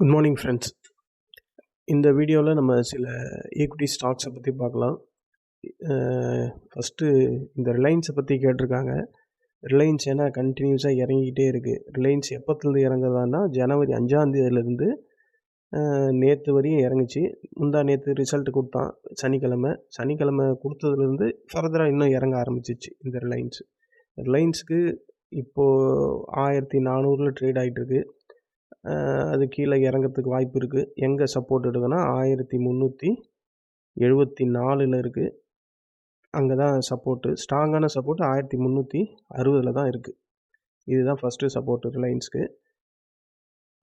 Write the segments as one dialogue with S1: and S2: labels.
S1: Good morning friends இந்த வீடியோவில் நம்ம சில ஈக்விட்டி ஸ்டாக்ஸை பற்றி பார்க்கலாம். ஃபஸ்ட்டு இந்த ரிலையன்ஸை பற்றி கேட்டிருக்காங்க. ரிலையன்ஸ் ஏன்னா கண்டினியூஸாக இறங்கிக்கிட்டே இருக்குது ரிலையன்ஸ் எப்போத்துலேருந்து இறங்குதான்னா ஜனவரி அஞ்சாந்தேதியிலேருந்து நேற்று வரையும் இறங்குச்சு. முந்தா நேற்று ரிசல்ட் கொடுத்தான் சனிக்கிழமை. சனிக்கிழமை கொடுத்ததுலேருந்து ஃபர்தராக இன்னும் இறங்க ஆரம்பிச்சிச்சு இந்த ரிலையன்ஸ் ரிலையன்ஸுக்கு இப்போது ஆயிரத்தி நானூறில் ட்ரேட் ஆகிட்டுருக்கு அது கீழே இறங்கிறதுக்கு வாய்ப்பு இருக்குது எங்கே சப்போர்ட் எடுக்குன்னா ஆயிரத்தி முந்நூற்றி எழுபத்தி நாலில் இருக்குது அங்கே தான் சப்போர்ட்டு ஸ்ட்ராங்கான சப்போர்ட் ஆயிரத்தி முந்நூற்றி அறுபதில் தான் இருக்குது இதுதான் ஃபஸ்ட்டு சப்போர்ட்டு ரிலையன்ஸ்க்கு.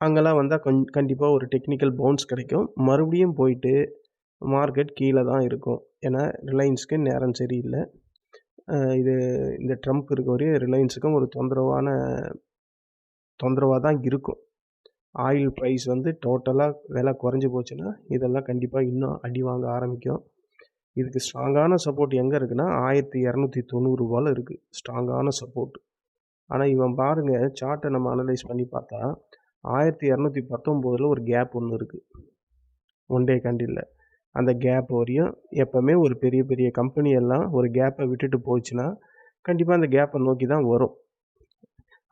S1: அங்கெல்லாம் வந்தால் கொஞ் கண்டிப்பாக ஒரு டெக்னிக்கல் பவுன்ஸ் கிடைக்கும். மறுபடியும் போயிட்டு மார்க்கெட் கீழே தான் இருக்கும். ஏன்னா ரிலையன்ஸுக்கு நேரம் சரியில்லை. இது இந்த ட்ரம்ப் இருக்க வரையும் ரிலையன்ஸுக்கும் ஒரு தொந்தரவான தொந்தரவாக தான் இருக்கும். ஆயில் ப்ரைஸ் வந்து டோட்டலாக விலை குறைஞ்சி போச்சுன்னா இதெல்லாம் கண்டிப்பாக இன்னும் அடி வாங்க ஆரம்பிக்கும். இதுக்கு ஸ்ட்ராங்கான சப்போர்ட் எங்கே இருக்குன்னா ஆயிரத்தி இரநூத்தி தொண்ணூறுரூவாவில் இருக்குது ஸ்ட்ராங்கான சப்போர்ட் ஆனால் இவன் பாருங்கள் சார்ட்டை நம்ம அனலைஸ் பண்ணி பார்த்தா ஆயிரத்தி இரநூத்தி பத்தொம்போதில் ஒரு கேப் ஒன்று இருக்குது ஒன் டே கண்டியில் அந்த கேப் வரையும் எப்போவுமே ஒரு பெரிய பெரிய கம்பெனி எல்லாம் ஒரு கேப்பை விட்டுட்டு போச்சுன்னா கண்டிப்பாக அந்த கேப்பை நோக்கி தான் வரும்.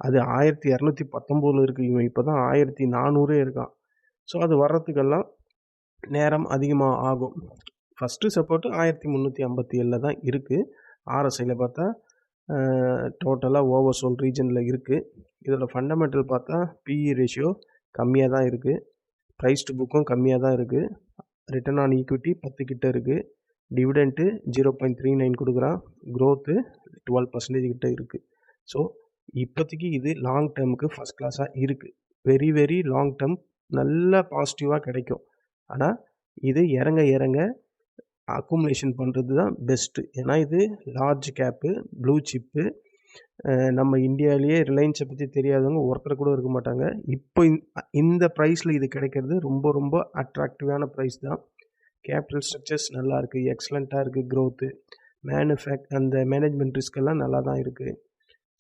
S1: அது ஆயிரத்தி இரநூத்தி பத்தொம்போதில் இருக்குது இவன் இப்போ தான் ஆயிரத்தி நானூறே இருக்கான். ஸோ அது வர்றதுக்கெல்லாம் நேரம் அதிகமாக ஆகும். ஃபஸ்ட்டு சப்போர்ட்டு ஆயிரத்தி முந்நூற்றி ஐம்பத்தி ஏழில் தான் இருக்குது ஆர்எஸ்ஐயில் பார்த்தா டோட்டலாக ஓவர் சோல் ரீஜனில் இருக்குது இதோட ஃபண்டமெண்டல் பார்த்தா பிஇ ரேஷியோ கம்மியாக தான் இருக்குது ப்ரைஸ் டு புக்கும் கம்மியாக தான் இருக்குது ரிட்டர்ன் ஆன் ஈக்விட்டி பத்து கிட்ட இருக்குது dividend zero point three nine கொடுக்குறான். க்ரோத்து டுவெல் பர்சன்டேஜ் கிட்ட இருக்குது ஸோ இப்போதைக்கு இது லாங் டேர்முக்கு ஃபஸ்ட் கிளாஸாக இருக்குது வெரி வெரி லாங் டேர்ம் நல்ல பாசிட்டிவாக கிடைக்கும். ஆனால் இது இறங்க இறங்க அக்குமுலேஷன் பண்ணுறது தான் பெஸ்ட்டு ஏன்னா இது லார்ஜ் கேப்பு ப்ளூ சிப்பு நம்ம இந்தியாவிலேயே ரிலையன்ஸை பற்றி தெரியாதவங்க ஒருத்தர் கூட இருக்க மாட்டாங்க. இப்போ இந்த ப்ரைஸில் இது கிடைக்கிறது ரொம்ப ரொம்ப அட்ராக்டிவான ப்ரைஸ் தான். கேபிட்டல் ஸ்ட்ரக்சர்ஸ் நல்லா இருக்குது எக்ஸலண்ட்டாக இருக்குது க்ரோத்து மேனுஃபேக்ட் அந்த மேனேஜ்மெண்ட் ரிஸ்க்கெல்லாம் நல்லா தான் இருக்குது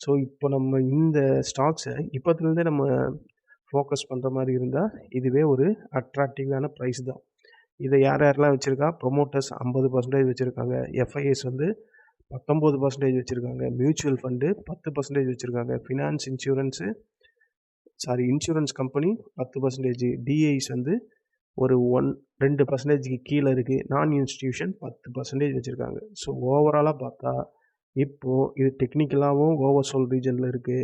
S1: ஸோ இப்போ நம்ம இந்த ஸ்டாக்ஸை இப்போத்துலேருந்தே நம்ம ஃபோக்கஸ் பண்ணுற மாதிரி இருந்தால் இதுவே ஒரு அட்ராக்டிவான ப்ரைஸ் தான். இதை யார் யாரெல்லாம் வச்சுருக்கா? ப்ரொமோட்டர்ஸ் ஐம்பது பர்சன்டேஜ் வச்சுருக்காங்க. எஃப்ஐஎஸ் வந்து பத்தொம்போது பர்சன்டேஜ் வச்சுருக்காங்க. மியூச்சுவல் ஃபண்டு பத்து பர்சன்டேஜ் வச்சுருக்காங்க. Finance insurance sorry insurance company பத்து பர்சன்டேஜ் டிஐஸ் வந்து ஒரு ஒன் ரெண்டு பர்சன்டேஜுக்கு கீழே இருக்குது நான் இன்ஸ்டியூஷன் பத்து பர்சன்டேஜ் வச்சுருக்காங்க. ஸோ ஓவராலாக பார்த்தா இப்போது இது டெக்னிக்கலாகவும் ஓவர் சோல் ரீஜனில் இருக்குது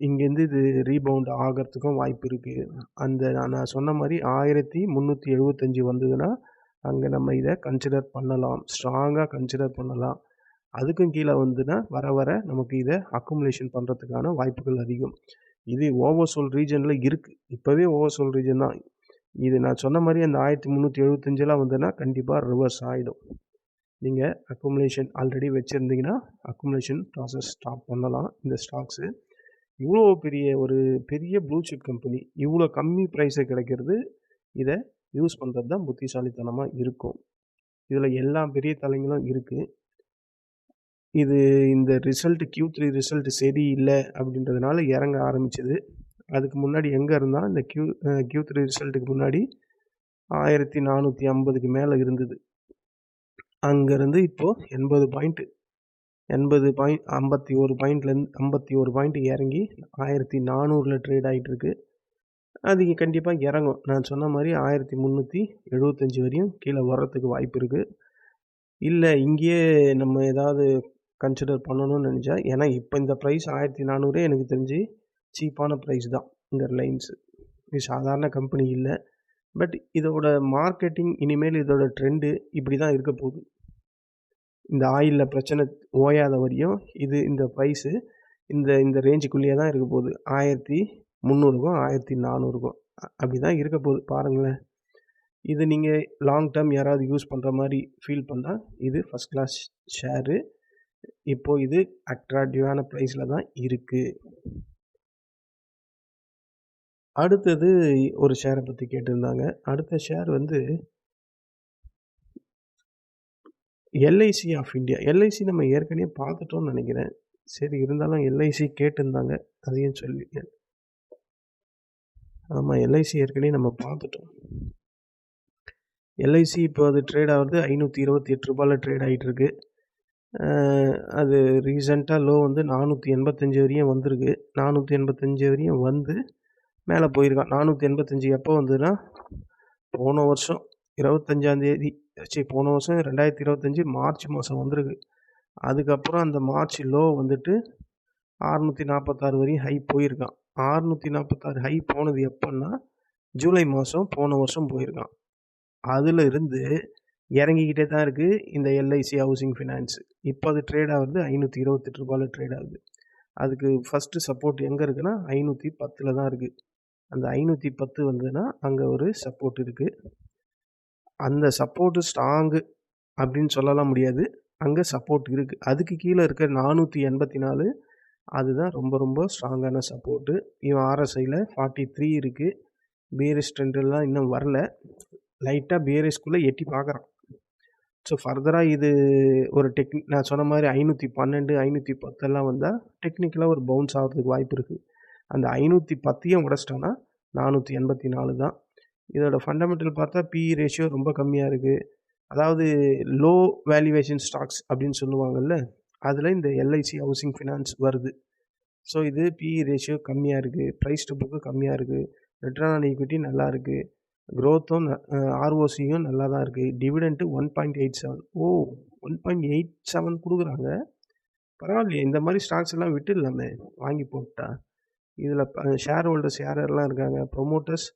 S1: இங்கேருந்து இது ரீபவுண்ட் ஆகிறதுக்கும் வாய்ப்பு இருக்குது அந்த நான் சொன்ன மாதிரி ஆயிரத்தி முந்நூற்றி எழுபத்தஞ்சி வந்ததுன்னா அங்கே நம்ம இதை கன்சிடர் பண்ணலாம். ஸ்ட்ராங்காக கன்சிடர் பண்ணலாம். அதுக்கும் கீழே வந்துன்னா வர வர நமக்கு இதை அக்குமுலேஷன் பண்ணுறதுக்கான வாய்ப்புகள் அதிகம். இது ஓவர்சோல் ரீஜனில் இருக்குது இப்போவே ஓவர்சோல் ரீஜன் தான் இது நான் சொன்ன மாதிரி அந்த ஆயிரத்தி முந்நூற்றி எழுபத்தஞ்செல்லாம் வந்துன்னா கண்டிப்பாக ரிவர்ஸ் ஆகிடும் நீங்கள் அக்குமுலேஷன் ஆல்ரெடி வச்சுருந்தீங்கன்னா அக்குமுலேஷன் ப்ராசஸ் ஸ்டாப் பண்ணலாம். இந்த ஸ்டாக்ஸு இவ்வளோ பெரிய ஒரு பெரிய ப்ளூ சிப் கம்பெனி இவ்வளோ கம்மி ப்ரைஸை கிடைக்கிறது இதை யூஸ் பண்ணுறது தான் புத்திசாலித்தனமாக இருக்கும். இதில் எல்லா பெரிய தலைங்களும் இருக்குது இது இந்த ரிசல்ட் கியூ த்ரீ ரிசல்ட் சரியில்லை அப்படின்றதுனால இறங்க ஆரம்பிச்சது. அதுக்கு முன்னாடி எங்கே இருந்தால் இந்த கியூ கியூ த்ரீ ரிசல்ட்டுக்கு முன்னாடி ஆயிரத்தி நானூற்றி ஐம்பதுக்கு மேலே இருந்தது. அங்கேருந்து இப்போது எண்பது பாயிண்ட்டு எண்பது பாயிண்ட் ஐம்பத்தி ஒரு பாயிண்ட்லேருந்து ஐம்பத்தி ஒரு பாயிண்ட் இறங்கி ஆயிரத்தி நானூறில் ட்ரேட் ஆகிட்டுருக்கு அது கண்டிப்பாக இறங்கும். நான் சொன்ன மாதிரி ஆயிரத்தி முந்நூற்றி எழுபத்தஞ்சி வரையும் கீழே வர்றதுக்கு வாய்ப்பு இருக்குது இல்லை இங்கேயே நம்ம ஏதாவது கன்சிடர் பண்ணணும்னு நினச்சா ஏன்னா இப்போ இந்த ப்ரைஸ் ஆயிரத்தி நானூறே எனக்கு தெரிஞ்சு சீப்பான ப்ரைஸ் தான். இந்த ரிலையன்ஸு இது சாதாரண கம்பெனி இல்லை. பட் இதோட மார்க்கெட்டிங் இனிமேல் இதோட ட்ரெண்டு இப்படி தான் இருக்க போகுது. இந்த ஆயிலில் பிரச்சனை ஓயாத வரையும் இது இந்த ப்ரைஸு இந்த இந்த ரேஞ்சுக்குள்ளேயே தான் இருக்க போகுது. ஆயிரத்தி முந்நூறுக்கும் ஆயிரத்தி நானூறுக்கும் அப்படி தான் இருக்க போகுது. பாருங்களேன். இது நீங்கள் லாங் டேர்ம் யாராவது யூஸ் பண்ணுற மாதிரி ஃபீல் பண்ணால் இது ஃபஸ்ட் கிளாஸ் ஷேரு இப்போது இது அட்ராக்டிவான ப்ரைஸில் தான் இருக்குது அடுத்தது ஒரு ஷேரை பற்றி கேட்டிருந்தாங்க. அடுத்த ஷேர் வந்து எல்ஐசி ஆஃப் இந்தியா எல்ஐசி நம்ம ஏற்கனவே பார்த்துட்டோம்னு நினைக்கிறேன். சரி இருந்தாலும் எல்ஐசி கேட்டிருந்தாங்க. அதையும் சொல்லி ஆமாம் எல்ஐசி ஏற்கனவே நம்ம பார்த்துட்டோம். எல்ஐசி இப்போ அது ட்ரேட் ஆகிறது ஐநூற்றி இருபத்தி எட்டு ரூபாயில் ட்ரேட் ஆகிட்டுருக்கு அது ரீசெண்டாக லோ வந்து நானூற்றி எண்பத்தஞ்சு வரையும் வந்திருக்கு. நானூற்றி எண்பத்தஞ்சு வரையும் வந்து மேலே போயிருக்கான். நானூற்றி எண்பத்தஞ்சு எப்போ வந்ததுன்னா போன வருஷம் இருபத்தஞ்சாந்தேதி சரி போன வருஷம் ரெண்டாயிரத்தி இருபத்தஞ்சி மார்ச் மாதம் வந்திருக்கு. அதுக்கப்புறம் அந்த மார்ச் லோ வந்துட்டு அறுநூற்றி நாற்பத்தாறு வரையும் ஹை போயிருக்கான். அறுநூற்றி நாற்பத்தாறு ஹை போனது எப்போன்னா ஜூலை மாதம் போன வருஷம் போயிருக்கான். அதில் இருந்து இறங்கிக்கிட்டே தான் இருக்குது இந்த எல்ஐசி ஹவுசிங் ஃபினான்ஸு இப்போ அது ட்ரேட் ஆகுது ஐநூற்றி இருபத்தெட்டு ரூபாயில் ட்ரேட் ஆகுது. அதுக்கு ஃபஸ்ட்டு சப்போர்ட் எங்கே இருக்குன்னா ஐநூற்றி பத்தில் தான் இருக்குது அந்த ஐநூற்றி பத்து வந்ததுன்னா அங்கே ஒரு சப்போர்ட் இருக்குது அந்த சப்போர்ட்டு ஸ்ட்ராங்கு அப்படின்னு சொல்லலாம் முடியாது. அங்கே சப்போர்ட் இருக்குது அதுக்கு கீழே இருக்க நானூற்றி எண்பத்தி நாலு அதுதான் ரொம்ப ரொம்ப ஸ்ட்ராங்கான சப்போர்ட்டு இவன் ஆர்எஸ்ஐயில் ஃபார்ட்டி த்ரீ இருக்குது பியரிஸ் ட்ரெண்டெல்லாம் இன்னும் வரல. லைட்டாக பிஆர்எஸ்குள்ளே எட்டி பார்க்குறான் ஸோ ஃபர்தராக இது ஒரு டெக்னிக் நான் சொன்ன மாதிரி ஐநூற்றி பன்னெண்டு ஐநூற்றி பத்தெல்லாம் வந்தால் டெக்னிக்கலாக ஒரு பவுன்ஸ் ஆகிறதுக்கு வாய்ப்பு இருக்குது அந்த ஐநூற்றி பத்தையும் உடச்சிட்டோன்னா நானூற்றி எண்பத்தி நாலு தான். இதோட ஃபண்டமெண்டல் பார்த்தா பிஇ ரேஷியோ ரொம்ப கம்மியாக இருக்குது அதாவது லோ வேல்யூவேஷன் ஸ்டாக்ஸ் அப்படின்னு சொல்லுவாங்கல்ல அதில் இந்த எல்ஐசி ஹவுசிங் ஃபினான்ஸ் வருது. ஸோ இது பிஇ ரேஷியோ கம்மியாக இருக்குது ப்ரைஸ் டு புக்கு கம்மியாக இருக்குது ரிட்டர்ன் ஆன் ஈக்விட்டி நல்லா இருக்குது க்ரோத்தும் ஆர்ஓசியும் நல்லா தான் இருக்குது dividend one point eight seven oh one point eight seven கொடுக்குறாங்க. பரவாயில்லையே இந்த மாதிரி ஸ்டாக்ஸ் எல்லாம் விட்டுடலாமே வாங்கி போட்டா. இதில் ஷேர் ஹோல்டர்ஸ் யார் யாரெல்லாம் இருக்காங்க? ப்ரொமோட்டர்ஸ்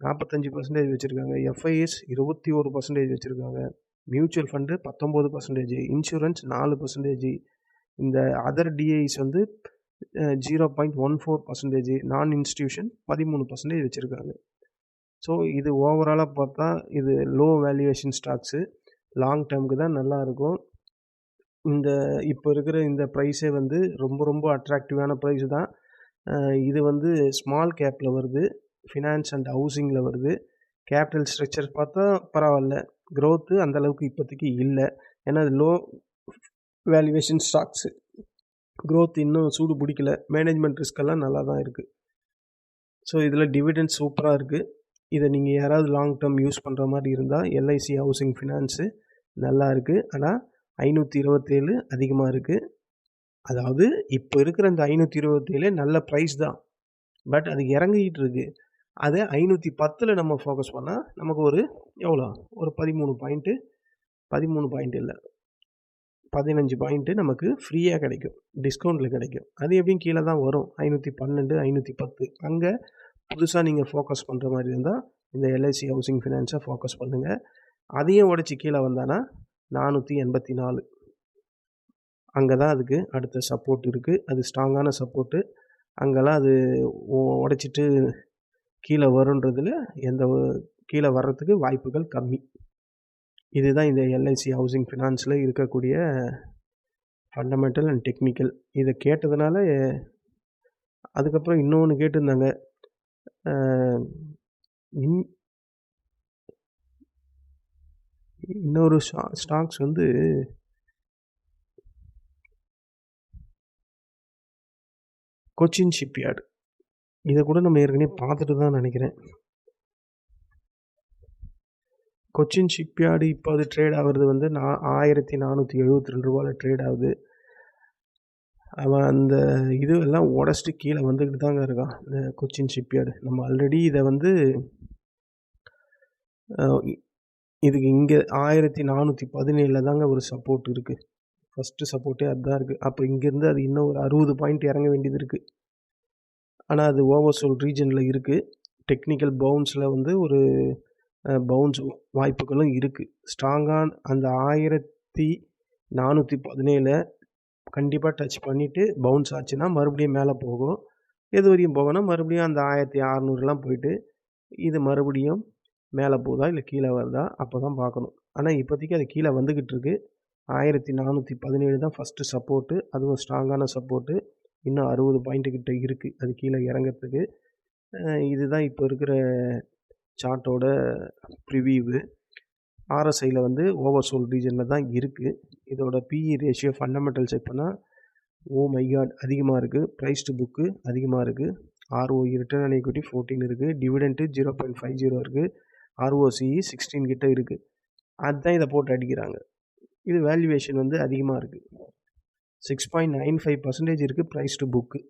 S1: நாற்பத்தஞ்சு பர்சன்டேஜ் வச்சுருக்காங்க. எஃப்ஐஎஸ் இருபத்தி ஒரு பர்சன்டேஜ் வச்சுருக்காங்க. மியூச்சுவல் ஃபண்டு பத்தொம்போது பர்சன்டேஜ் இன்சூரன்ஸ் நாலு பர்சன்டேஜ் இந்த அதர் டிஐஸ் வந்து zero point one four percentage non institution பதிமூணு பர்சன்டேஜ் வச்சுருக்காங்க. ஸோ இது ஓவராலாக பார்த்தா இது லோ வேல்யூவேஷன் ஸ்டாக்ஸு லாங் டேர்முக்கு தான் நல்லாயிருக்கும் இந்த இப்போ இருக்கிற இந்த ப்ரைஸே வந்து ரொம்ப ரொம்ப அட்ராக்டிவான ப்ரைஸ் தான். இது வந்து ஸ்மால் கேப்பில் வருது. ஃபினான்ஸ் அண்ட் ஹவுசிங்கில் வருது. கேபிட்டல் ஸ்ட்ரக்சர் பார்த்தா பரவாயில்ல. க்ரோத்து அந்தளவுக்கு இப்போதைக்கு இல்லை. ஏன்னா அது லோ வேல்யூவேஷன் ஸ்டாக்ஸு க்ரோத் இன்னும் சூடு பிடிக்கல. மேனேஜ்மெண்ட் ரிஸ்கெல்லாம் நல்லா தான் இருக்குது ஸோ இதில் டிவிடெண்ட் சூப்பராக இருக்குது இதை நீங்கள் யாராவது லாங் டேர்ம் யூஸ் பண்ணுற மாதிரி இருந்தால் எல்ஐசி ஹவுசிங் ஃபினான்ஸு நல்லா இருக்குது ஆனால் ஐநூற்றி இருபத்தேழு அதிகமாக இருக்குது அதாவது இப்போ இருக்கிற இந்த ஐநூற்றி இருபத்தேழு நல்ல ப்ரைஸ் தான். பட் அது இறங்கிக்கிட்டு இருக்குது அதை ஐநூற்றி பத்தில் நம்ம ஃபோக்கஸ் பண்ணால் நமக்கு ஒரு எவ்வளோ? ஒரு பதிமூணு பாயிண்ட்டு பதிமூணு பாயிண்ட் இல்லை. பதினஞ்சு பாயிண்ட்டு நமக்கு ஃப்ரீயாக கிடைக்கும். டிஸ்கவுண்ட்டில் கிடைக்கும். அது எப்படியும் கீழே தான் வரும். ஐநூற்றி பன்னெண்டு ஐநூற்றி பத்து அங்கே புதுசாக நீங்கள் ஃபோக்கஸ் பண்ணுற மாதிரி இருந்தால் இந்த எல்ஐசி ஹவுசிங் ஃபினான்ஸை ஃபோக்கஸ் பண்ணுங்கள் அதையும் உடச்சி கீழே வந்தானா நானூற்றி எண்பத்தி நாலு. அங்கே தான் அதுக்கு அடுத்த சப்போர்ட் இருக்குது அது ஸ்ட்ராங்கான சப்போர்ட்டு அங்கெல்லாம் அது உடைச்சிட்டு கீழே வருன்றதில் எந்த கீழே வர்றதுக்கு வாய்ப்புகள் கம்மி. இதுதான் இந்த எல்ஐசி ஹவுசிங் ஃபினான்ஸில் இருக்கக்கூடிய ஃபண்டமெண்டல் அண்ட் டெக்னிக்கல் இதை கேட்டதுனால அதுக்கப்புறம் இன்னொன்று கேட்டிருந்தாங்க. இன் இன்னொரு ஸ்டா ஸ்டாக்ஸ் வந்து கொச்சின் ஷிப்யார்டு இதை கூட நம்ம ஏற்கனவே பார்த்துட்டு தான் நினைக்கிறேன். கொச்சின் ஷிப்யார்டு இப்போ அது ட்ரேட் ஆகுறது வந்து நான் ஆயிரத்தி நானூற்றி எழுபத்தி ரெண்டு ரூபாவில் ட்ரேட் ஆகுது. அவன் அந்த இது எல்லாம் உடச்சிட்டு கீழே வந்துக்கிட்டு தாங்க இருக்கான் இந்த கொச்சின் ஷிப்யார்டு நம்ம ஆல்ரெடி இதை வந்து இதுக்கு இங்கே ஆயிரத்தி நானூற்றி பதினேழில் தாங்க ஒரு சப்போர்ட் இருக்குது ஃபஸ்ட்டு சப்போர்ட்டே அதுதான் இருக்குது அப்போ இங்கேருந்து அது இன்னும் ஒரு அறுபது பாயிண்ட் இறங்க வேண்டியது இருக்குது ஆனால் அது ஓவர்சோல் ரீஜனில் இருக்குது டெக்னிக்கல் பவுன்ஸில் வந்து ஒரு பவுன்ஸ் வாய்ப்புகளும் இருக்குது ஸ்ட்ராங்கான அந்த ஆயிரத்தி நானூற்றி பதினேழு கண்டிப்பாக டச் பண்ணிவிட்டு பவுன்ஸ் ஆச்சுன்னா மறுபடியும் மேலே போகும். எது வரையும் போகணும் மறுபடியும் அந்த ஆயிரத்தி அறநூறுலாம் போயிட்டு இது மறுபடியும் மேலே போதா இல்லை கீழே வருதா? அப்போ தான் பார்க்கணும். ஆனால் இப்போதைக்கு அது கீழே வந்துக்கிட்டு இருக்குது ஆயிரத்தி நானூற்றி பதினேழு தான் ஃபஸ்ட்டு சப்போர்ட்டு அதுவும் ஸ்ட்ராங்கான சப்போர்ட்டு இன்னும் அறுபது பாயிண்ட்டுக்கிட்ட இருக்குது அது கீழே இறங்கிறதுக்கு. இதுதான் இப்போ இருக்கிற சார்ட்டோட ப்ரிவியூவு ஆர்எஸ்ஐயில் வந்து ஓவர்சோல் ரீஜனில் தான் இருக்குது இதோட பிஇ ரேஷியோ ஃபண்டமெண்டல் செக் பண்ணால் ஓ மைகாட் அதிகமாக இருக்குது ப்ரைஸ் டு புக்கு அதிகமாக இருக்குது ROE return on equity fourteen இருக்குது dividend zero point five zero இருக்குது ஆர்ஓசிஇ சிக்ஸ்டீன் கிட்ட இருக்குது அதுதான் இதை போட்டு அடிக்கிறாங்க. இது வேல்யூவேஷன் வந்து அதிகமாக இருக்குது six point nine five percentage இருக்குது ப்ரைஸ் டு புக்கு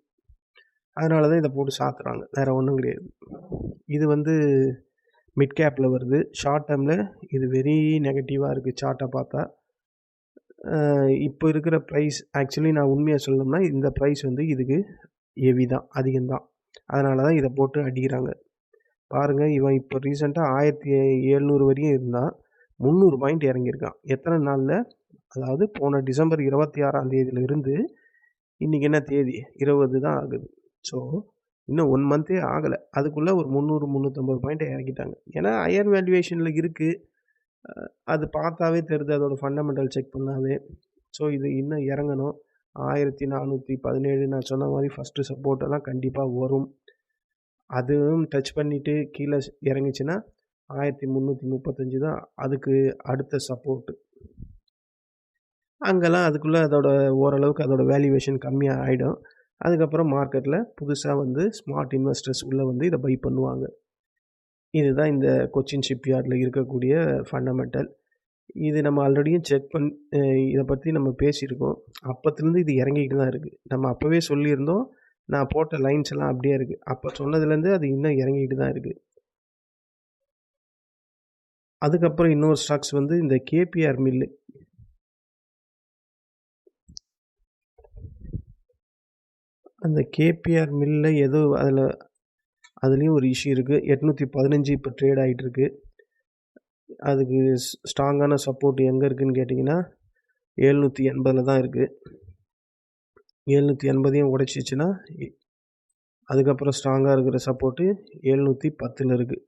S1: அதனால தான் இதை போட்டு சாத்துறாங்க. வேறு ஒன்றும் கிடையாது. இது வந்து மிட் கேப்பில் வருது. ஷார்ட் டேர்மில் இது வெரி நெகட்டிவாக இருக்குது சார்ட்டை பார்த்தா. இப்போ இருக்கிற ப்ரைஸ் ஆக்சுவலி நான் உண்மையாக சொல்லணும்னா இந்த ப்ரைஸ் வந்து இதுக்கு ஹெவி தான் அதிகம்தான் அதனால தான் இதை போட்டு அடிக்கிறாங்க. பாருங்கள் இவன் இப்போ ரீசெண்டாக ஆயிரத்தி எழுநூறு வரையும் இருந்தால் முந்நூறு பாயிண்ட் இறங்கியிருக்கான். எத்தனை நாளில்? அதாவது போன டிசம்பர் இருபத்தி ஆறாம் தேதியிலிருந்து இன்றைக்கி என்ன தேதி? இருபது தான் ஆகுது. ஸோ இன்னும் ஒன் மந்த்தே ஆகலை. அதுக்குள்ளே ஒரு முந்நூறு முந்நூற்றம்பது பாயிண்ட்டை இறக்கிட்டாங்க ஏன்னா ஹையர் வேல்யூவேஷனில் இருக்குது அது பார்த்தாவே தெரியுது அதோட ஃபண்டமெண்டல் செக் பண்ணாவே. ஸோ இது இன்னும் இறங்கணும். ஆயிரத்தி நானூற்றி பதினேழு நான் சொன்ன மாதிரி ஃபஸ்ட்டு சப்போர்ட்டெல்லாம் கண்டிப்பாக வரும். அதுவும் டச் பண்ணிவிட்டு கீழே இறங்கிச்சின்னா ஆயிரத்தி முந்நூற்றி முப்பத்தஞ்சு தான் அதுக்கு அடுத்த சப்போர்ட்டு அங்கெல்லாம் அதுக்குள்ளே அதோட ஓரளவுக்கு அதோட வேல்யூவேஷன் கம்மியாக ஆகிடும் அதுக்கப்புறம் மார்க்கெட்டில் புதுசாக வந்து ஸ்மார்ட் இன்வெஸ்டர்ஸ் உள்ளே வந்து இதை பை பண்ணுவாங்க. இதுதான் இந்த கொச்சின் ஷிப்யார்டில் இருக்கக்கூடிய ஃபண்டமெண்டல் இது நம்ம ஆல்ரெடியும் செக் பண் இதை பற்றி நம்ம பேசியிருக்கோம். அப்போத்துலேருந்து இது இறங்கிக்கிட்டு தான் இருக்குது நம்ம அப்போவே சொல்லியிருந்தோம். நான் போட்ட லைன்ஸ் எல்லாம் அப்படியே இருக்குது அப்போ சொன்னதுலேருந்து அது இன்னும் இறங்கிக்கிட்டு தான் இருக்குது அதுக்கப்புறம் இன்னொரு ஸ்டாக்ஸ் வந்து இந்த கேபிஆர் மில்லு அந்த கேபிஆர் மில்லில் ஏதோ அதில் அதுலேயும் ஒரு இஷ்யூ இருக்குது எட்நூற்றி பதினஞ்சு இப்போ ட்ரேட் ஆகிட்டுருக்கு அதுக்கு ஸ்ட்ராங்கான சப்போர்ட் எங்கே இருக்குதுன்னு கேட்டிங்கன்னா ஏழ்நூற்றி எண்பதில் தான் இருக்குது ஏழ்நூற்றி எண்பதையும் உடைச்சிச்சுன்னா அதுக்கப்புறம் ஸ்ட்ராங்காக இருக்கிற சப்போர்ட்டு ஏழ்நூற்றி பத்தில் இருக்குது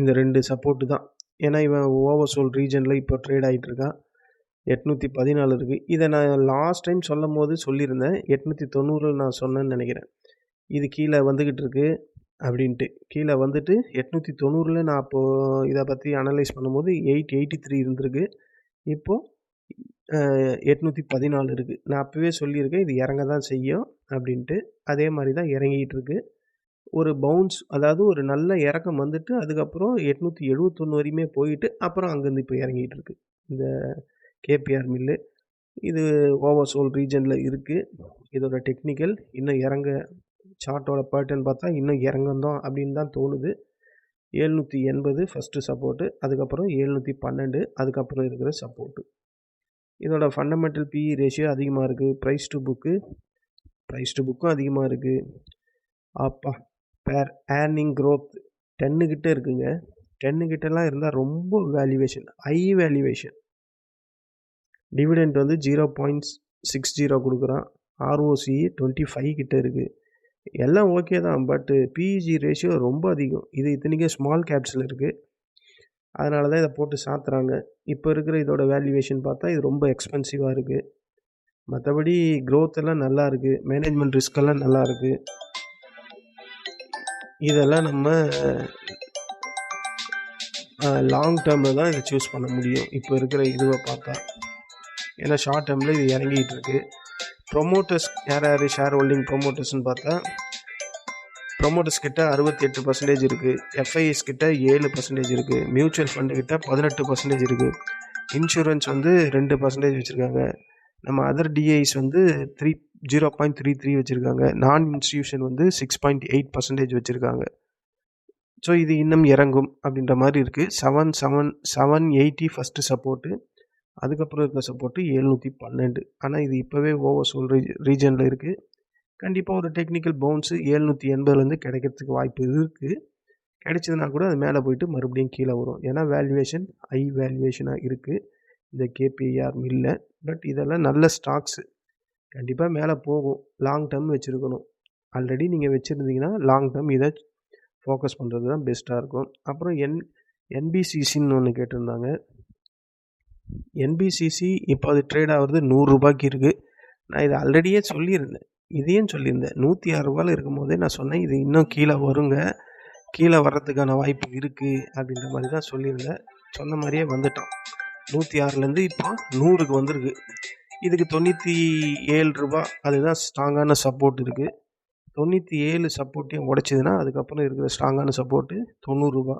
S1: இந்த ரெண்டு சப்போர்ட்டு தான். ஏன்னா இவன் ஓவர்சோல் ரீஜனில் இப்போ ட்ரேட் ஆகிட்டு இருக்கான் எட்நூற்றி பதினாலு இருக்குது இதை நான் லாஸ்ட் டைம் சொல்லும் போது சொல்லியிருந்தேன். எட்நூற்றி தொண்ணூறில் நான் சொன்னேன்னு நினைக்கிறேன். இது கீழே வந்துக்கிட்டு இருக்கு அப்படின்ட்டு. கீழே வந்துட்டு எட்நூற்றி தொண்ணூறில் நான் அப்போது இதை பற்றி அனலைஸ் பண்ணும்போது எயிட் எயிட்டி த்ரீ இருந்திருக்கு. இப்போது எட்நூற்றி பதினாலு இருக்குது நான் அப்போவே சொல்லியிருக்கேன் இது இறங்க தான் செய்யும் அப்படின்ட்டு. அதே மாதிரி தான் இறங்கிட்டு இருக்குது ஒரு பவுன்ஸ் அதாவது ஒரு நல்ல இறக்கம் வந்துட்டு அதுக்கப்புறம் எட்நூற்றி எழுபத்தொன்று வரையுமே போயிட்டு அப்புறம் அங்கேருந்து இப்போ இறங்கிட்டு இருக்கு இந்த கேபிஆர் மில்லு இது ஓவர்சோல் ரீஜனில் இருக்குது இதோட டெக்னிக்கல் இன்னும் இறங்க சார்ட்டோட பேட்டர்ன் பார்த்தா இன்னும் இறங்கந்தோம் அப்படின்னு தான் தோணுது. ஏழ்நூற்றி எண்பது ஃபஸ்ட்டு சப்போர்ட்டு அதுக்கப்புறம் ஏழ்நூற்றி பன்னெண்டு அதுக்கப்புறம் இருக்கிற சப்போர்ட்டு இதோட ஃபண்டமெண்டல் பிஇ ரேஷியோ அதிகமாக இருக்குது price to book price to புக்கும் அதிகமாக இருக்குது அப்பா. பேர் ஏர்னிங் க்ரோத் டென்னுக்கிட்ட இருக்குங்க. டென்னுக்கிட்டலாம் இருந்தால் ரொம்ப வேல்யூவேஷன் ஹை வேல்யூவேஷன் டிவிடெண்ட் வந்து ஜீரோ பாயிண்ட்ஸ் சிக்ஸ் ஜீரோ கொடுக்குறான். ஆர்ஓசி டுவெண்ட்டி ஃபைவ் கிட்டே இருக்குது எல்லாம் ஓகே தான் பட்டு பிஇஜி ரேஷியோ ரொம்ப அதிகம். இது இத்தனைக்கும் ஸ்மால் கேப்ஸில் இருக்குது அதனால தான் இதை போட்டு சாத்துறாங்க. இப்போ இருக்கிற இதோட வேல்யூவேஷன் பார்த்தா இது ரொம்ப எக்ஸ்பென்சிவாக இருக்குது மற்றபடி க்ரோத் எல்லாம் நல்லா இருக்குது மேனேஜ்மெண்ட் ரிஸ்க் எல்லாம் நல்லா இருக்குது இதெல்லாம் நம்ம லாங் டேர்மில் தான் இதை சூஸ் பண்ண முடியும். இப்போ இருக்கிற இதுவை பார்த்தா. ஏன்னா ஷார்ட் டேர்மில் இது இறங்கிட்டு இருக்கு. ப்ரொமோட்டர்ஸ் யார் யார் ஷேர் ஹோல்டிங் ப்ரொமோட்டர்ஸ்னு பார்த்தா ப்ரொமோட்டர்ஸ் கிட்ட அறுபத்தி எட்டு பர்சன்டேஜ் இருக்குது எஃப்ஐஎஸ் கிட்ட ஏழு பர்சன்டேஜ் இருக்குது மியூச்சுவல் ஃபண்டு கிட்ட பதினெட்டு பர்சன்டேஜ் இருக்குது இன்சூரன்ஸ் வந்து ரெண்டு பர்சன்டேஜ் வச்சுருக்காங்க. நம்ம அதர் டிஐஸ் வந்து three zero point three three வச்சுருக்காங்க. நான் இன்ஸ்டியூஷன் வந்து சிக்ஸ் பாயிண்ட் எயிட் பர்சன்டேஜ் வச்சுருக்காங்க. ஸோ இது இன்னும் இறங்கும் அப்படின்ற மாதிரி இருக்குது seven seven seven eighty first support அதுக்கப்புறம் இருக்க சப்போர்ட்டு எழுநூற்றி பன்னெண்டு. ஆனால் இது இப்போவே ஓவர் சோல் ரீ ரீஜனில் இருக்குது கண்டிப்பாக ஒரு டெக்னிக்கல் பவுன்ஸு எழுநூற்றி எண்பதுலேருந்து கிடைக்கிறதுக்கு வாய்ப்பு இருக்குது கிடைச்சதுனா கூட அது மேலே போயிட்டு மறுபடியும் கீழே வரும். ஏன்னா வேல்யூவேஷன் ஹை வேல்யூவேஷனாக இருக்குது இந்த கேபிஆர் மில்லை பட் இதெல்லாம் நல்ல ஸ்டாக்ஸு. கண்டிப்பாக மேலே போகும். லாங் டேர்ம் வச்சுருக்கணும். ஆல்ரெடி நீங்கள் வச்சுருந்தீங்கன்னா லாங் டேர்ம் இதை ஃபோக்கஸ் பண்ணுறது தான் பெஸ்ட்டாக இருக்கும். அப்புறம் என் என்பிசிசின்னு ஒன்று கேட்டிருந்தாங்க. என்பிசிசி இப்போ அது ட்ரேட் ஆகிறது நூறுரூபாய்க்கு இருக்குது நான் இதை ஆல்ரெடியே சொல்லியிருந்தேன். இதையும் சொல்லியிருந்தேன். நூற்றி ஆறு ரூபாயில் இருக்கும் போதே நான் சொன்னேன் இது இன்னும் கீழே வருங்க. கீழே வர்றதுக்கான வாய்ப்பு இருக்குது அப்படின்ற மாதிரி தான் சொல்லியிருந்தேன். சொன்ன மாதிரியே வந்துட்டோம். நூற்றி ஆறுலேருந்து இப்போ நூறுக்கு வந்திருக்கு. இதுக்கு தொண்ணூற்றி ஏழு ரூபா அதுதான் ஸ்ட்ராங்கான சப்போர்ட் இருக்குது தொண்ணூற்றி ஏழு சப்போர்ட்டையும் உடச்சிதுன்னா அதுக்கப்புறம் இருக்கிற ஸ்ட்ராங்கான சப்போர்ட்டு தொண்ணூறுரூபா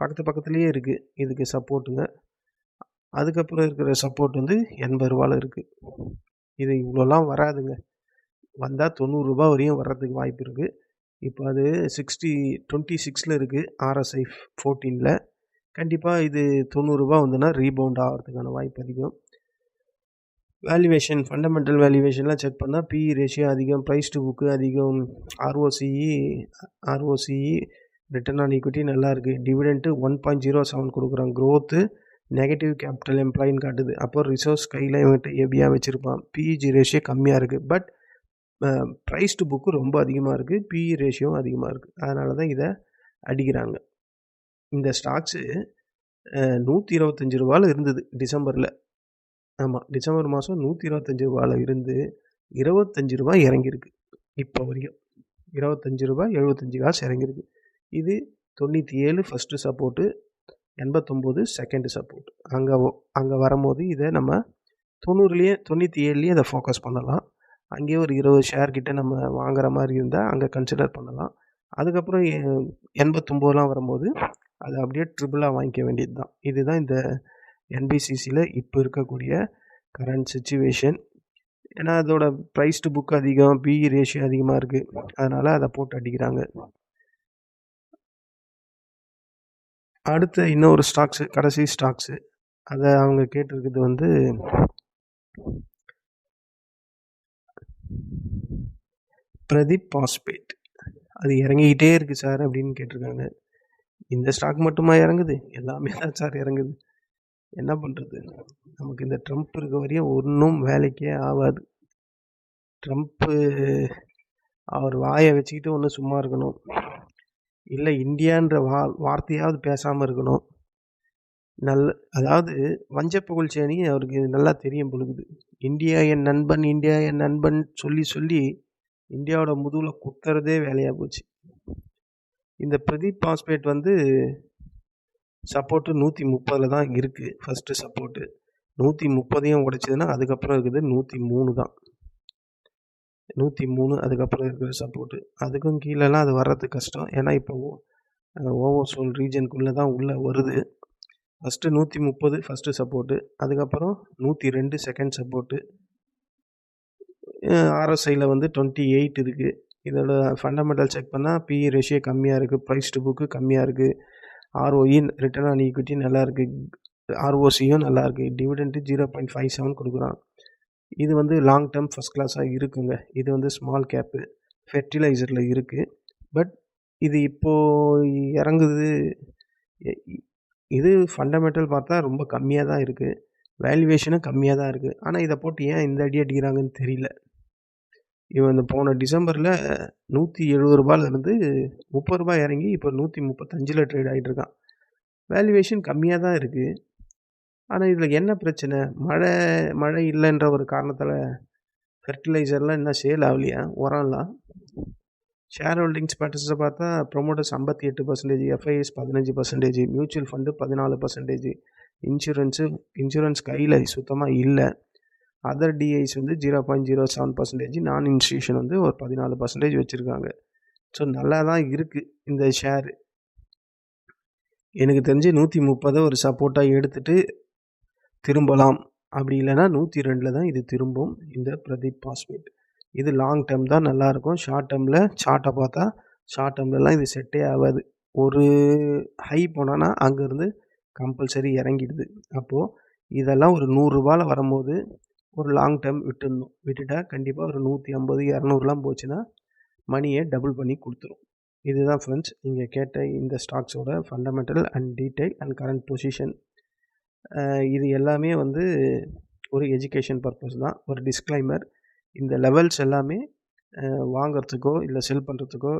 S1: பக்கத்து பக்கத்துலேயே இருக்குது இதுக்கு சப்போர்ட்டுங்க அதுக்கப்புறம் இருக்கிற சப்போர்ட் வந்து எண்பது ரூபாவில் இருக்குது இது இவ்வளோலாம் வராதுங்க. வந்தால் தொண்ணூறுரூபா வரையும் வர்றதுக்கு வாய்ப்பு இருக்குது இப்போ அது சிக்ஸ்டி டுவெண்ட்டி சிக்ஸில் இருக்குது ஆர்எஸ்ஐ ஃபோர்டீனில் கண்டிப்பாக இது தொண்ணூறுரூபா வந்துன்னா ரீபவுண்ட் ஆகிறதுக்கான வாய்ப்பு அதிகம். வேல்யூவேஷன் ஃபண்டமெண்டல் வேல்யூவேஷன்லாம் செக் பண்ணால் பிஇ ரேஷியோ அதிகம் ப்ரைஸ் டு புக்கு அதிகம் ROCE ROCE return on equity நல்லாயிருக்கு dividend one point zero seven கொடுக்குறான். க்ரோத்து நெகட்டிவ் கேபிட்டல் எம்ப்ளாயின்னு காட்டுது. அப்போ ரிசோர்ஸ் கையில் இவன்ட்டு ஏபியாக வச்சுருப்பான். பிஇஜி ரேஷியோ கம்மியாக இருக்குது பட் ப்ரைஸ் டு புக்கு ரொம்ப அதிகமாக இருக்குது பிஇ ரேஷியோவும் அதிகமாக இருக்குது அதனால தான் இதை அடிக்கிறாங்க. இந்த ஸ்டாக்ஸு நூற்றி இருபத்தஞ்சி ரூபாவில் இருந்தது டிசம்பரில். ஆமாம் டிசம்பர் மாதம் நூற்றி இருபத்தஞ்சி ரூபாவில் இருந்து இருபத்தஞ்சி ரூபாய் இறங்கியிருக்கு இப்போ வரையும் இருபத்தஞ்சி ரூபாய் எழுபத்தஞ்சி காசு இறங்கியிருக்கு. இது தொண்ணூற்றி ஏழு ஃபஸ்ட்டு சப்போர்ட்டு எண்பத்தொம்போது செகண்டு சப்போர்ட் அங்கே அங்கே வரும்போது இதை நம்ம தொண்ணூறுலேயே தொண்ணூற்றி ஏழுலேயே அதை ஃபோக்கஸ் பண்ணலாம். அங்கேயே ஒரு இருபது ஷேர் கிட்டே நம்ம வாங்குற மாதிரி இருந்தால் அங்கே கன்சிடர் பண்ணலாம். அதுக்கப்புறம் எண்பத்தொம்போதுலாம் வரும்போது அதை அப்படியே ட்ரிபிளாக வாங்கிக்க வேண்டியது தான் இதுதான் இந்த என்பிசிசியில் இப்போ இருக்கக்கூடிய கரண்ட் சுச்சுவேஷன் ஏன்னா அதோட ப்ரைஸ் டு புக் அதிகம் பிஇ ரேஷியோ அதிகமாக இருக்குது அதனால் அதை போட்டு அடிக்கிறாங்க. அடுத்த இன்னொரு ஸ்டாக்ஸு கடைசி ஸ்டாக்ஸு அதை அவங்க கேட்டிருக்கிறது வந்து பிரதீப் பாஸ்பேட். அது இறங்கிக்கிட்டே இருக்குது சார் அப்படின்னு கேட்டிருக்காங்க. இந்த ஸ்டாக் மட்டுமா இறங்குது? எல்லாமே தான் சார் இறங்குது. என்ன பண்ணுறது நமக்கு இந்த ட்ரம்ப் இருக்க வரையும் ஒன்றும் வேலைக்கே ஆகாது. ட்ரம்ப்பு அவர் வாயை வச்சுக்கிட்டு ஒன்று சும்மா இருக்கணும். இல்லை இந்தியான்ற வா வார்த்தையாவது பேசாமல் இருக்கணும். நல்ல அதாவது வஞ்ச புகழ்ச்சி அவருக்கு நல்லா தெரியும் பொழுது. இந்தியா என் நண்பன் இந்தியா என் நண்பன் சொல்லி சொல்லி இந்தியாவோட முதுகில் குத்துறதே வேலையாக போச்சு. இந்த பிரதீப் பாஸ்பேட் வந்து சப்போர்ட்டு நூற்றி முப்பதில் தான் இருக்குது ஃபஸ்ட்டு சப்போர்ட்டு நூற்றி முப்பதையும் உடைச்சதுன்னா அதுக்கப்புறம் இருக்குது நூற்றி மூணு தான். நூற்றி மூணு அதுக்கப்புறம் இருக்கிற சப்போர்ட்டு அதுக்கும் கீழெல்லாம் அது வர்றது கஷ்டம். ஏன்னா இப்போ ஓவர்சோல் ரீஜனுக்குள்ளே தான் உள்ளே வருது. ஃபஸ்ட்டு நூற்றி முப்பது ஃபஸ்ட்டு சப்போர்ட்டு அதுக்கப்புறம் நூற்றி ரெண்டு செகண்ட் சப்போர்ட்டு ஆர்எஸ்ஐயில் வந்து டுவெண்ட்டி எயிட் இருக்குது இதோட ஃபண்டமெண்டல் செக் பண்ணால் பிஇ ரேஷியோ கம்மியாக இருக்குது ப்ரைஸ் டு புக்கு கம்மியாக இருக்குது ஆர்ஓஇ ரிட்டர்ன் ஆன் ஈக்விட்டி நல்லா இருக்குது ஆர்ஓசியும் நல்லா இருக்குது dividend zero point five seven கொடுக்குறான். இது வந்து லாங் டேர்ம் ஃபஸ்ட் கிளாஸாக இருக்குங்க. இது வந்து ஸ்மால் கேப்பு ஃபெர்டிலைசரில் இருக்குது பட் இது இப்போது இறங்குது. இது ஃபண்டமெண்டல் பார்த்தா ரொம்ப கம்மியாக தான் இருக்குது வேல்யூவேஷனும் கம்மியாக தான் இருக்குது ஆனால் இதை போட்டு ஏன் இந்த அடி அடிக்கிறாங்கன்னு தெரியல. இவன் இந்த போன டிசம்பரில் நூற்றி எழுபது ரூபாயிலேருந்து முப்பது ரூபாய் இறங்கி இப்போ நூற்றி முப்பத்தஞ்சில் ட்ரேட் ஆகிட்டுருக்கான் வேல்யூவேஷன் கம்மியாக தான் இருக்குது ஆனால் இதில் என்ன பிரச்சனை? மழை மழை இல்லைன்ற ஒரு காரணத்தில் ஃபெர்டிலைசர்லாம் இன்னும் சேல் ஆகலையா? உரம்லாம். ஷேர் ஹோல்டிங்ஸ் பேட்டர்ஸை பார்த்தா ப்ரொமோட்டர்ஸ் ஐம்பத்தி எட்டு பர்சன்டேஜ் எஃப்ஐஎஸ் பதினஞ்சு பர்சன்டேஜ் மியூச்சுவல் ஃபண்டு பதினாலு பர்சன்டேஜ் இன்சூரன்ஸு இன்சூரன்ஸ் கையில் சுத்தமாக இல்லை. அதர் டிஐஸ் வந்து zero point zero seven percentage non institution வந்து ஒரு பதினாலு பர்சன்டேஜ் வச்சுருக்காங்க. ஸோ நல்லா தான் இருக்குது இந்த ஷேரு எனக்கு தெரிஞ்சு நூற்றி முப்பதை ஒரு சப்போர்ட்டாக எடுத்துகிட்டு திரும்பலாம். அப்படி இல்லைன்னா நூற்றி ரெண்டில் தான் இது திரும்பும் இந்த பிரதீப் பாஸ்பேட் இது லாங் டேர்ம் தான் நல்லாயிருக்கும் ஷார்ட் டேர்மில் ஷார்ட்டை பார்த்தா ஷார்ட் டேர்ம்லலாம் இது செட்டே ஆகாது. ஒரு ஹை போனோன்னா அங்கேருந்து கம்பல்சரி இறங்கிடுது. அப்போது இதெல்லாம் ஒரு நூறுரூபாவில் வரும்போது ஒரு லாங் டைம் விட்டுடணும். விட்டுட்டா கண்டிப்பாக ஒரு நூற்றி ஐம்பது இரநூறுலாம் போச்சுன்னா மணியை டபுள் பண்ணி கொடுத்துரும். இதுதான் ஃப்ரெண்ட்ஸ் நீங்கள் கேட்ட இந்த ஸ்டாக்ஸோட fundamental and detail and current position இது எல்லாமே வந்து ஒரு எஜுகேஷன் பர்பஸ் தான். ஒரு டிஸ்க்ளைமர் இந்த லெவல்ஸ் எல்லாமே வாங்கிறதுக்கோ இல்லை செல் பண்ணுறதுக்கோ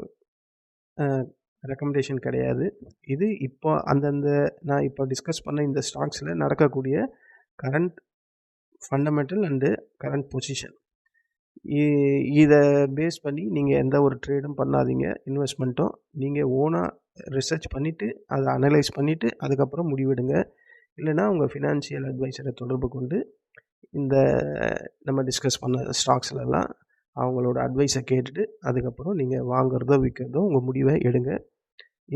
S1: ரெக்கமெண்டேஷன் கிடையாது. இது இப்போ அந்தந்த நான் இப்போ டிஸ்கஸ் பண்ண இந்த ஸ்டாக்ஸில் நடக்கக்கூடிய current fundamental and current position இதை பேஸ் பண்ணி நீங்கள் எந்த ஒரு ட்ரேடும் பண்ணாதீங்க. இன்வெஸ்ட்மெண்ட்டும் நீங்கள் ஓனாக ரிசர்ச் பண்ணிவிட்டு அதை அனலைஸ் பண்ணிவிட்டு அதுக்கப்புறம் முடிவெடுங்க. இல்லைனா உங்கள் ஃபினான்ஷியல் அட்வைசரை தொடர்பு கொண்டு இந்த நம்ம டிஸ்கஸ் பண்ண ஸ்டாக்ஸ்லலாம் அவங்களோட அட்வைஸை கேட்டுட்டு அதுக்கப்புறம் நீங்கள் வாங்குறதோ விற்கிறதோ உங்கள் முடிவை எடுங்க.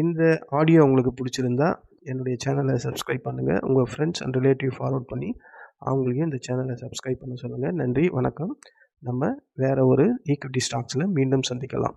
S1: இந்த ஆடியோ உங்களுக்கு பிடிச்சிருந்தா என்னுடைய சேனலை சப்ஸ்கிரைப் பண்ணுங்கள் உங்கள் ஃப்ரெண்ட்ஸ் அண்ட் ரிலேட்டிவ் ஃபார்வர்ட் பண்ணி அவங்களையும் இந்த சேனலை சப்ஸ்கிரைப் பண்ண சொல்லுங்கள் நன்றி வணக்கம். நம்ம வேறு ஒரு ஈக்விட்டி ஸ்டாக்ஸில் மீண்டும் சந்திக்கலாம்.